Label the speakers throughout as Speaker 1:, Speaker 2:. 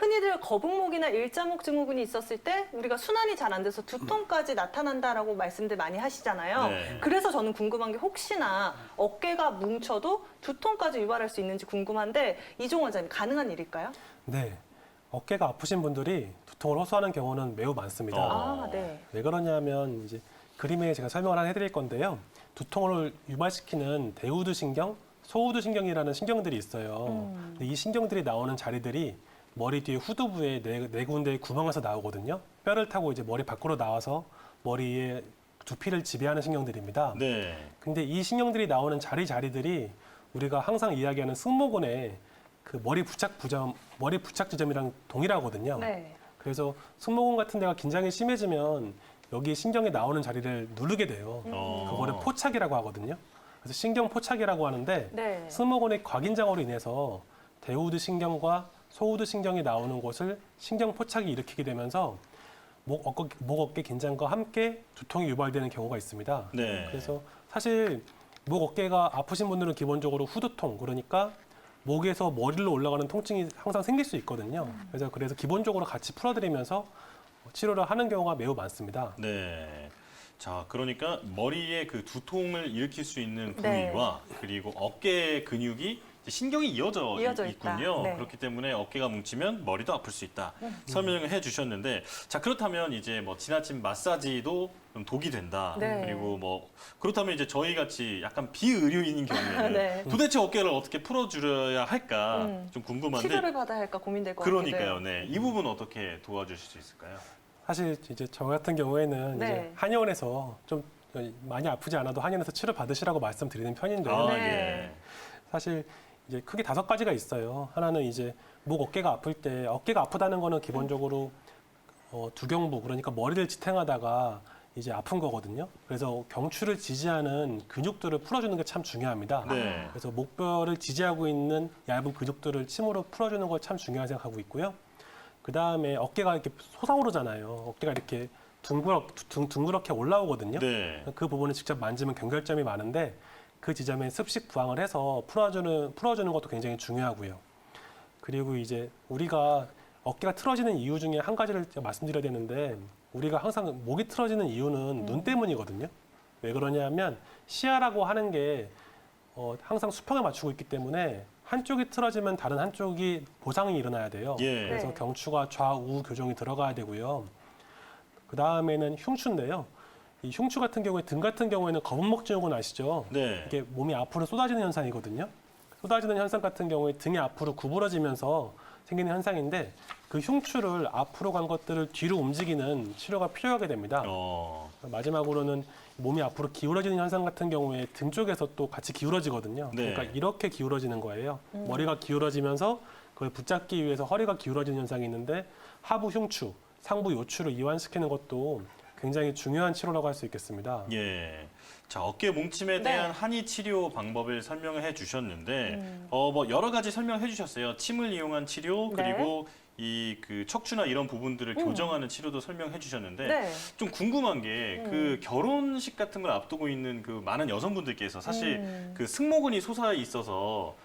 Speaker 1: 흔히들 거북목이나 일자목 증후군이 있었을 때 우리가 순환이 잘 안 돼서 두통까지 나타난다라고 말씀들 많이 하시잖아요.
Speaker 2: 네.
Speaker 1: 그래서 저는 궁금한 게 혹시나 어깨가 뭉쳐도 두통까지 유발할 수 있는지 궁금한데 이종 원장님 가능한 일일까요?
Speaker 3: 네. 어깨가 아프신 분들이 두통을 호소하는 경우는 매우 많습니다.
Speaker 2: 어.
Speaker 1: 아, 네.
Speaker 3: 왜 그러냐면 이제 그림에 제가 설명을 하나 해드릴 건데요. 두통을 유발시키는 대우두 신경, 소우두 신경이라는 신경들이 있어요.
Speaker 1: 음.
Speaker 3: 근데 이 신경들이 나오는 자리들이 머리 뒤에 후두부에 네, 네 군데의 구멍에서 나오거든요. 뼈를 타고 이제 머리 밖으로 나와서 머리에 두피를 지배하는 신경들입니다.
Speaker 2: 네.
Speaker 3: 근데 이 신경들이 나오는 자리 자리들이 우리가 항상 이야기하는 승모근의 그 머리 부착 부점, 머리 부착 지점이랑 동일하거든요.
Speaker 1: 네.
Speaker 3: 그래서 승모근 같은 데가 긴장이 심해지면 여기 신경이 나오는 자리를 누르게 돼요.
Speaker 2: 어.
Speaker 3: 그거를 포착이라고 하거든요. 그래서 신경 포착이라고 하는데
Speaker 1: 네.
Speaker 3: 승모근의 과긴장으로 인해서 대우드 신경과 소우드 신경이 나오는 곳을 신경 포착이 일으키게 되면서 목 어깨, 목 어깨 긴장과 함께 두통이 유발되는 경우가 있습니다.
Speaker 2: 네.
Speaker 3: 그래서 사실 목 어깨가 아프신 분들은 기본적으로 후두통 그러니까 목에서 머리로 올라가는 통증이 항상 생길 수 있거든요. 그래서 그래서 기본적으로 같이 풀어드리면서 치료를 하는 경우가 매우 많습니다.
Speaker 2: 네. 자, 그러니까 머리에 그 두통을 일으킬 수 있는
Speaker 1: 네.
Speaker 2: 부위와 그리고 어깨 근육이 신경이 이어져,
Speaker 1: 이어져
Speaker 2: 있-. 있군요.
Speaker 1: 네.
Speaker 2: 그렇기 때문에 어깨가 뭉치면 머리도 아플 수 있다. 설명을 해주셨는데, 자 그렇다면 이제 뭐 지나친 마사지도 좀 독이 된다.
Speaker 1: 네.
Speaker 2: 그리고 뭐 그렇다면 이제 저희 같이 약간 비의료인인 경우에는
Speaker 1: 네.
Speaker 2: 도대체 어깨를 어떻게 풀어주려야 할까
Speaker 1: 음.
Speaker 2: 좀 궁금한데.
Speaker 1: 치료를 받아야 할까 고민될 것 같아요.
Speaker 2: 그러니까요. 네. 이 부분 어떻게 도와주실 수 있을까요?
Speaker 3: 사실 이제 저 같은 경우에는
Speaker 1: 네.
Speaker 3: 이제 한의원에서 좀 많이 아프지 않아도 한의원에서 치료 받으시라고 말씀드리는 편인데요.
Speaker 2: 아,
Speaker 1: 네.
Speaker 2: 예.
Speaker 3: 사실 이제 크게 다섯 가지가 있어요. 하나는 이제 목 어깨가 아플 때 어깨가 아프다는 거는 기본적으로 어, 두경부 그러니까 머리를 지탱하다가 이제 아픈 거거든요. 그래서 경추를 지지하는 근육들을 풀어주는 게 참 중요합니다.
Speaker 2: 네.
Speaker 3: 그래서 목뼈를 지지하고 있는 얇은 근육들을 침으로 풀어주는 걸 참 중요하게 생각하고 있고요. 그 다음에 어깨가 이렇게 솟아오르잖아요. 어깨가 이렇게 둥그렇, 둥, 둥그렇게 올라오거든요.
Speaker 2: 네.
Speaker 3: 그 부분을 직접 만지면 경결점이 많은데 그 지점에 습식 부항을 해서 풀어주는 풀어주는 것도 굉장히 중요하고요. 그리고 이제 우리가 어깨가 틀어지는 이유 중에 한 가지를 말씀드려야 되는데 우리가 항상 목이 틀어지는 이유는 눈 때문이거든요. 왜 그러냐면 시야라고 하는 게 어, 항상 수평에 맞추고 있기 때문에 한쪽이 틀어지면 다른 한쪽이 보상이 일어나야 돼요.
Speaker 2: 예.
Speaker 3: 그래서
Speaker 1: 네.
Speaker 3: 경추가 좌우 교정이 들어가야 되고요. 그 다음에는 흉추인데요. 이 흉추 같은 경우에 등 같은 경우에는 거북목 증후군 아시죠?
Speaker 2: 네.
Speaker 3: 이게 몸이 앞으로 쏟아지는 현상이거든요. 쏟아지는 현상 같은 경우에 등이 앞으로 구부러지면서 생기는 현상인데 그 흉추를 앞으로 간 것들을 뒤로 움직이는 치료가 필요하게 됩니다.
Speaker 2: 어.
Speaker 3: 마지막으로는 몸이 앞으로 기울어지는 현상 같은 경우에 등 쪽에서 또 같이 기울어지거든요.
Speaker 2: 네.
Speaker 3: 그러니까 이렇게 기울어지는 거예요. 머리가 기울어지면서 그걸 붙잡기 위해서 허리가 기울어지는 현상이 있는데 하부 흉추, 상부 요추를 이완시키는 것도 굉장히 중요한 치료라고 할 수 있겠습니다.
Speaker 2: 예. 자, 어깨 뭉침에
Speaker 1: 네.
Speaker 2: 대한 한의 치료 방법을 설명을 해 주셨는데
Speaker 1: 음.
Speaker 2: 어 뭐 여러 가지 설명해 주셨어요. 침을 이용한 치료
Speaker 1: 네.
Speaker 2: 그리고 이 그 척추나 이런 부분들을
Speaker 1: 음.
Speaker 2: 교정하는 치료도 설명해 주셨는데
Speaker 1: 네.
Speaker 2: 좀 궁금한 게
Speaker 1: 음.
Speaker 2: 그 결혼식 같은 걸 앞두고 있는 그 많은 여성분들께서 사실
Speaker 1: 음.
Speaker 2: 그 승모근이 솟아 있어서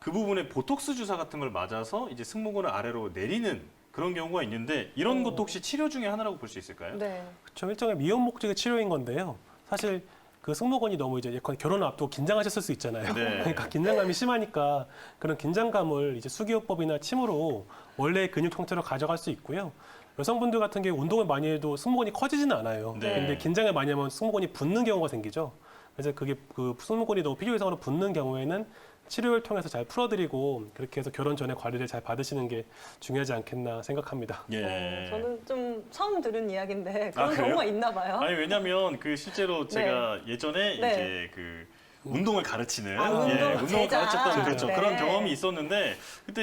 Speaker 2: 그 부분에 보톡스 주사 같은 걸 맞아서 이제 승모근을 아래로 내리는 그런 경우가 있는데 이런
Speaker 1: 오.
Speaker 2: 것도 혹시 치료 중에 하나라고 볼 수 있을까요?
Speaker 1: 네.
Speaker 3: 좀 일종의 미용 목적의 치료인 건데요. 사실 그 승모근이 너무 이제 예컨대 결혼을 앞두고 긴장하셨을 수 있잖아요.
Speaker 2: 네.
Speaker 3: 그러니까 긴장감이 심하니까 그런 긴장감을 이제 수기요법이나 침으로 원래의 근육 형태로 가져갈 수 있고요. 여성분들 같은 경우 운동을 많이 해도 승모근이 커지지는 않아요.
Speaker 2: 네.
Speaker 3: 근데 긴장을 많이 하면 승모근이 붓는 경우가 생기죠. 그래서 그게 그 승모근이 너무 필요 이상으로 붓는 경우에는 치료를 통해서 잘 풀어드리고 그렇게 해서 결혼 전에 관리를 잘 받으시는 게 중요하지 않겠나 생각합니다.
Speaker 2: 예.
Speaker 1: 어, 저는 좀 처음 들은 이야기인데
Speaker 2: 아,
Speaker 1: 그런
Speaker 2: 그래요?
Speaker 1: 경우가 있나 봐요.
Speaker 2: 아니 왜냐면 그 실제로 제가 예전에
Speaker 1: 네.
Speaker 2: 이제 그 운동을 가르치는
Speaker 1: 아, 운동
Speaker 2: 예, 운동을
Speaker 1: 제자.
Speaker 2: 가르쳤던 그렇죠
Speaker 1: 네.
Speaker 2: 그런 경험이 있었는데 그때